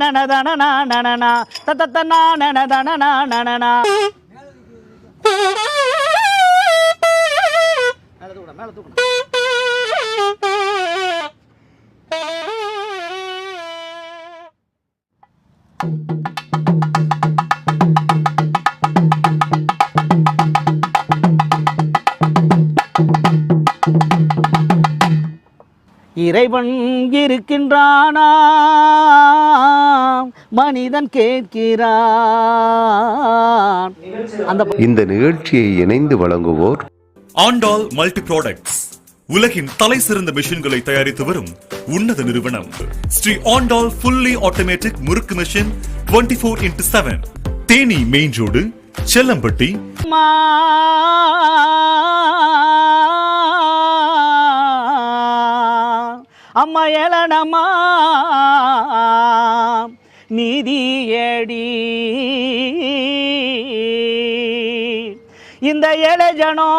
நனதனனா நனனா. தத்தத்தனா நனதனனா நனனா. மேல தூக்கணும் மேல தூக்கணும் இறைவன் இருக்கின்றானா மனிதன் கேட்கிறான். அந்த இந்த நிகழ்ச்சியை இணைந்து வழங்குவோர் ஆண்டாள் மல்டி ப்ராடக்ட்ஸ் உலகின் தலை சிறந்த மெஷின்களை தயாரித்து வரும் உன்னத நிறுவனம். Shri Andal fully automatic murukku machine 24 four into seven. Theni main road Sellampatti. அம்மா நிதியடி இந்த ஏழஜனோ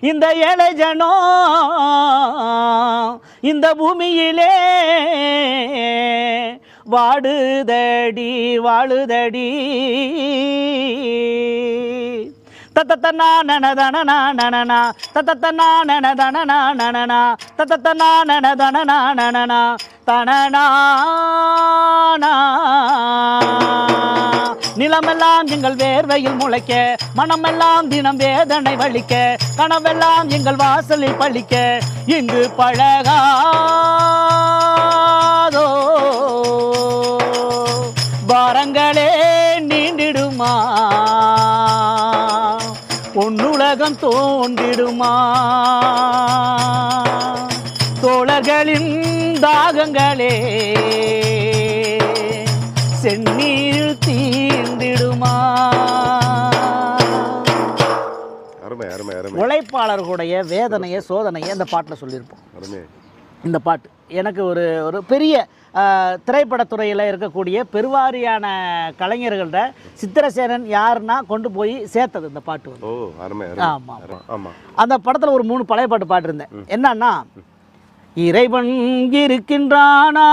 இந்த ஏழஜனோ இந்த பூமியிலே வாடுதடி வாழுதடி. தத்தத்தனா நனதனனா நனனா. தத்தத்தனா நனதனனா நனனா. தத்தத்தனா நனதனனா நனனா. தனனா நிலமெல்லாம் எங்கள் வேர்வையில் முளைக்க மனமெல்லாம் தினம் வேதனை வலிக்க கனவெல்லாம் எங்கள் வாசலில் பழிக்க இங்கு பழகா. தோன்றிடுமா? தோழர்களின் தாகங்களே அருமை அருமை உழைப்பாளர்களுடைய வேதனையை சோதனையை இந்த பாட்டில் சொல்லியிருப்போம். இந்த பாட்டு எனக்கு ஒரு ஒரு பெரிய திரைப்படத்துறையில் இருக்கக்கூடிய பெருவாரியான கலைஞர்கள்ட சித்திரசேனன் யாருன்னா கொண்டு போய் சேர்த்தது இந்த பாட்டு வந்து. ஓ அருமை ஆமா, அருமை. ஆமா. அந்த படத்தில் ஒரு மூணு பழைய பாட்டு பாட்டிருந்தேன் என்னன்னா இறைவன் இருக்கின்றானா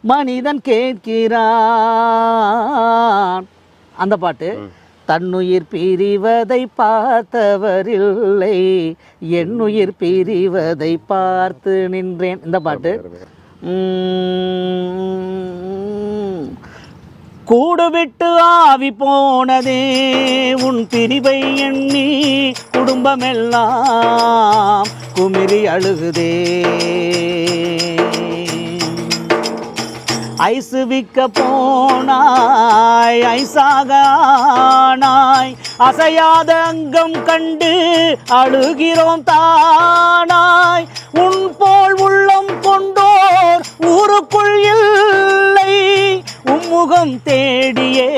மனிதன் கேட்கிறான். அந்த பாட்டு. தன்னுயிர் பிரிவதை பார்த்தவரில்லை. என்னுயிர் பிரிவதை பார்த்து நின்றேன். இந்த பாட்டு. கூடுவிட்டு ஆவி போனதே உன் பிரிவை எண்ணி குடும்பமெல்லாம் குமிரி அழுகுதே. ஐசு விற்க அலை ஐசாக ஆனாய் அசையாத அங்கம் கண்டு அழுகிறோம் தானாய். உன் போல் உள்ளம் கொண்டோர் ஊருக்குள் இல்லை. உம்முகம் தேடியே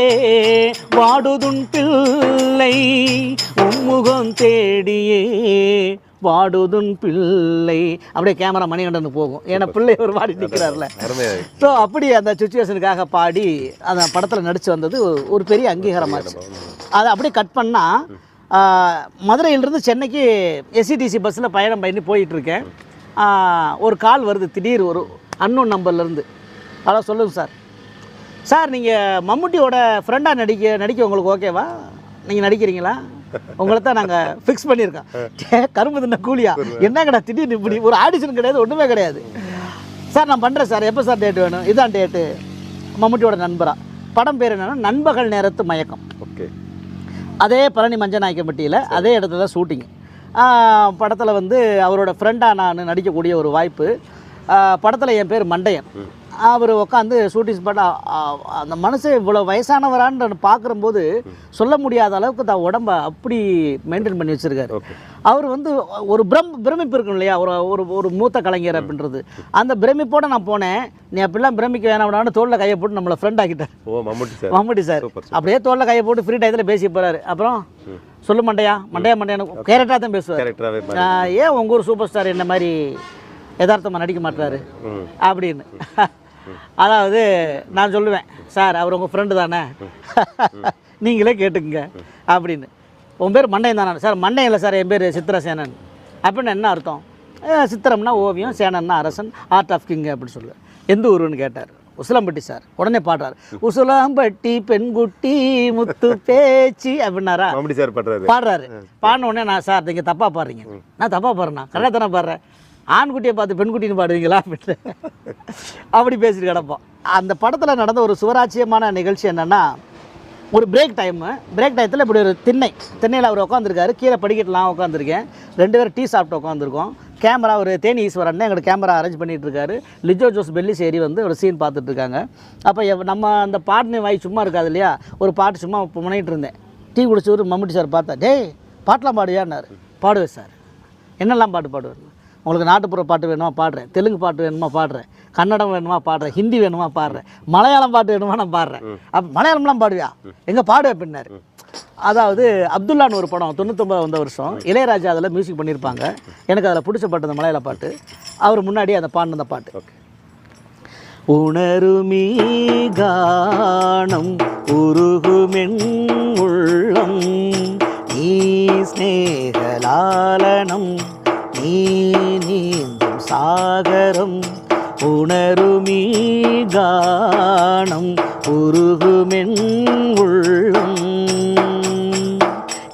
வாடுதுன் பிள்ளை. உம்முகம் தேடியே வாடுதுன் பிள்ளை. அப்படியே கேமரா மணிகண்டன் போகும். ஏன்னா பிள்ளை ஒரு பாடி நிற்கிறார்ல ஸோ அப்படி அந்த சுச்சுவேஷனுக்காக பாடி அந்த படத்தில் நடித்து வந்தது ஒரு- பெரிய அங்கீகாரமாச்சு அதை அப்படியே கட் பண்ணால் மதுரையிலிருந்து சென்னைக்கு எஸ்சிடிசி பஸ்ஸில் பயணம் பண்ணி போயிட்டுருக்கேன். ஒரு கால் வருது திடீர் ஒரு அன்னோன் நம்பர்லேருந்து அதான் சொல்லுங்க சார். சார் நீங்கள் மம்முட்டியோட ஃப்ரெண்டாக நடிக்க நடிக்க உங்களுக்கு ஓகேவா நீங்கள் நடிக்கிறீங்களா? உங்களை தான் நாங்கள் ஃபிக்ஸ் பண்ணியிருக்கோம் கரும்பு தின்ன கூலியா? என்னங்கடா திடீர்னு இப்படி ஒரு ஆடிஷன் கிடையாது ஒன்றுமே கிடையாது. சார் நான் பண்ணுறேன் சார். எப்போ சார் டேட் வேணும்? இதான் டேட்டு மம்முட்டியோட நண்பரா. படம் பேர் என்னன்னா நண்பகல் நேரத்து மயக்கம். ஓகே. அதே பழனி மஞ்சநாயக்கம்பட்டியில் அதே இடத்துல தான் ஷூட்டிங் படத்தில் வந்து அவரோட ஃப்ரெண்டாக நான் நடிக்கக்கூடிய ஒரு வாய்ப்பு. படத்தில் என் பேர் மண்டையன். அவர் உட்காந்து ஷூட்டிங் ஸ்பாட் அந்த மனுஷன் இவ்வளோ வயசானவரான்னு பார்க்குறம்போது சொல்ல முடியாத அளவுக்கு தான் உடம்ப அப்படி மெயின்டைன் பண்ணி வச்சுருக்காரு. அவர் வந்து ஒரு பிரம் பிரமிப்பு இருக்கும் இல்லையா? ஒரு ஒரு ஒரு மூத்த கலைஞர் அப்படின்றது. அந்த பிரமிப்போடு நான் போனேன். நீ அப்படிலாம் பிரமிக்க வேணாம்னு தோளில் கையை போட்டு நம்மளை ஃப்ரெண்ட் ஆக்கிட்டார். மம்முட்டி சார். அப்படியே தோளில் கையை போட்டு ஃப்ரீ டயத்தில் பேசி போறாரு. அப்புறம் சொல்லு மண்டையா? மண்டையா மண்டையா கேரக்டராக தான் பேசுவார். ஏன் உங்கள் ஊர் சூப்பர் ஸ்டார் என்ன மாதிரி யதார்த்தமாக நடிக்க மாட்டாரு அப்படின்னு. அதாவது நான் சொல்லுவேன் சார் அவர் உங்கள் ஃப்ரெண்டு தானே? நீங்களே கேட்டுக்குங்க அப்படின்னு. உன் பேர் மண்டையன் தானே? சார் மண்டையன் இல்லை சார் என் பேர் சித்திரசேனன் அப்படின்னு என்ன அர்த்தம்? சித்திரம்னா ஓவியம் சேனன்னா அரசன் ஆர்ட் ஆஃப் கிங் அப்படின்னு சொல்லு எந்த ஊருன்னு கேட்டார். உசிலம்பட்டி சார். உடனே பாடுறாரு. உசிலம்பட்டி பெண்குட்டி முத்து பேச்சு அப்படின்னாரா? சார் பண்றாரு பாடுறாரு. பாடின உடனே நான் சார் நீங்கள் தப்பாக பாடுறீங்க. நான் தப்பாக பாடுறேண்ணா கரெக்டாக தானே பாடுறேன். ஆண்குட்டியை பார்த்து பெண்குட்டின்னு பாடுவீங்களா அப்படி பேசிட்டு கிடப்போம். அந்த படத்தில் நடந்த ஒரு சுவராச்சியமான நிகழ்ச்சி என்னென்னா ஒரு பிரேக் டைமு பிரேக் டயத்தில் இப்படி ஒரு திண்ணை. திண்ணையில் அவர் உட்காந்துருக்காரு கீழே படிக்கட்டுலாம் உட்காந்துருக்கேன் ரெண்டு பேரும் டீ சாப்பிட்டு உட்காந்துருக்கோம் கேமரா ஒரு தேனி ஈஸ்வரன் எங்களுக்கு கேமரா அரேஞ்ச் பண்ணிகிட்ருக்காரு லிஜோ ஜோஸ் பெல்லி சேரி வந்து ஒரு சீன் பார்த்துட்ருக்காங்க அப்போ நம்ம அந்த பாட்டு வாய் சும்மா இருக்காது இல்லையா? ஒரு பாட்டு சும்மா பண்ணிகிட்டு இருந்தேன். டீ குடிச்சு ஒரு மம்முட்டி சார் பார்த்தா டேய் பாட்டெலாம் பாடுவியான்னாரு. பாடுவேன் சார். என்னெல்லாம் பாட்டு பாடுவேன் உங்களுக்கு நாட்டுப்புற பாட்டு வேணுமா பாடுறேன். தெலுங்கு பாட்டு வேணுமா பாடுறேன். கன்னடம் வேணுமா பாடுறேன். ஹிந்தி வேணுமா பாடுறேன். மலையாளம் பாட்டு வேணுமா நான் பாடுறேன். அப்போ மலையாளம்லாம் பாடுவியா? எங்கே பாடுவேன் பின்னார்? அதாவது அப்துல்லான்னு ஒரு படம் தொண்ணூத்தொம்பது வந்த வருஷம். இளையராஜா அதில் மியூசிக் பண்ணியிருப்பாங்க. எனக்கு அதில் பிடிச்ச பாட்டு அந்த மலையாள பாட்டு. அவர் முன்னாடி அந்த பாடின அந்த பாட்டு. உணருமீ கானம் உருகுமென் உள்ளம். நீ ஸ்நேகலாலனம் நீ சாகரம் உணருமீ கானம் உருகுமென் உள்ளம்.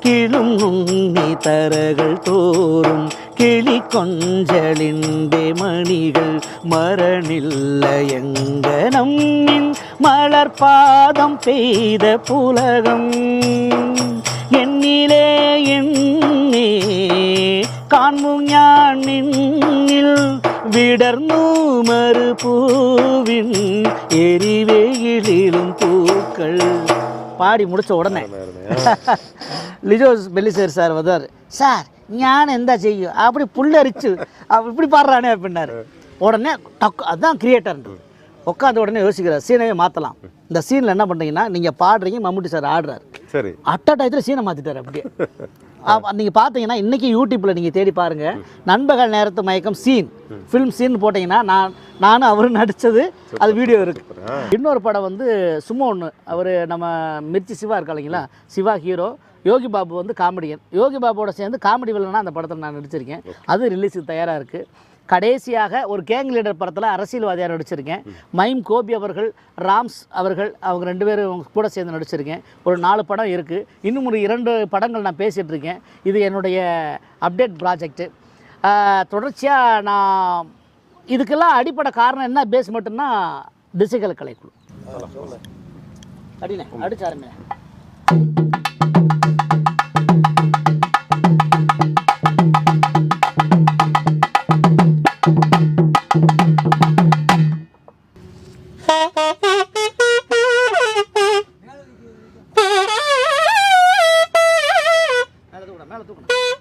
கிளும் நுண்ணி தரகள் தோறும் கிளி கொஞ்சலின்றே மணிகள் மரணில்ல எங்க நம்மின் மலர் பாதம் பெய்த புலகம். என்னிலே என்னே காண்மும் ஞான் நின் மறுபூவின் எரிவெயிலும் பூக்கள். பாடி முடிச்ச உடனே. லிஜோஸ் பெல்லிசேர் சார் வந்தார். சார் ஞானம் எந்த செய்யும் அப்படி புல்லரிச்சு அவ இப்படி பாடுறானே அப்படின்னாரு. உடனே டக்கு அதுதான் கிரியேட்டர்ன்றது உட்காந்த உடனே யோசிக்கிறார். சீனையே மாற்றலாம் இந்த சீனில் என்ன பண்ணுறீங்கன்னா நீங்கள் பாடுறீங்க மம்முட்டி சார் ஆடுறாரு. சரி. அட்ட டயத்தில் சீனை மாற்றிட்டார் அப்படியே. நீங்கள் பார்த்தீங்கன்னா இன்றைக்கி யூடியூப்பில் நீங்கள் தேடி பாருங்கள் நண்பகல் நேரத்து மயக்கம் சீன் ஃபிலிம் சீன் போட்டிங்கன்னா நான் நானும் அவரும் நடித்தது அது வீடியோ இருக்குது இன்னொரு படம் வந்து சும்மா ஒன்று அவர் நம்ம மிர்ச்சி சிவா இருக்கா இல்லைங்களா? சிவா ஹீரோ யோகி பாபு வந்து காமெடியன் யோகி பாபுவோட சேர்ந்து காமெடி வில்லனா அந்த படத்தில் நான் நடிச்சிருக்கேன். அது ரிலீஸுக்கு தயாராக இருக்குது கடைசியாக ஒரு கேங் லீடர் படத்தில் அரசியல்வாதியாக நடிச்சிருக்கேன். மைம் கோபி அவர்கள் ராம்ஸ் அவர்கள் அவங்க ரெண்டு பேரும் கூட சேர்ந்து நடிச்சிருக்கேன். ஒரு நாலு படம் இருக்குது இன்னும் ஒரு இரண்டு படங்கள் நான் பேசிகிட்டு இருக்கேன். இது என்னுடைய அப்டேட் ப்ராஜெக்ட்டு தொடர்ச்சியாக நான் இதுக்கெல்லாம் அடிப்படை காரணம் என்ன? பேஸ் மட்டும்னா திசைகள் கலைக்குழு அடினே அடிச்சாருமே மேலே தூக்கணும் மேலே தூக்கணும்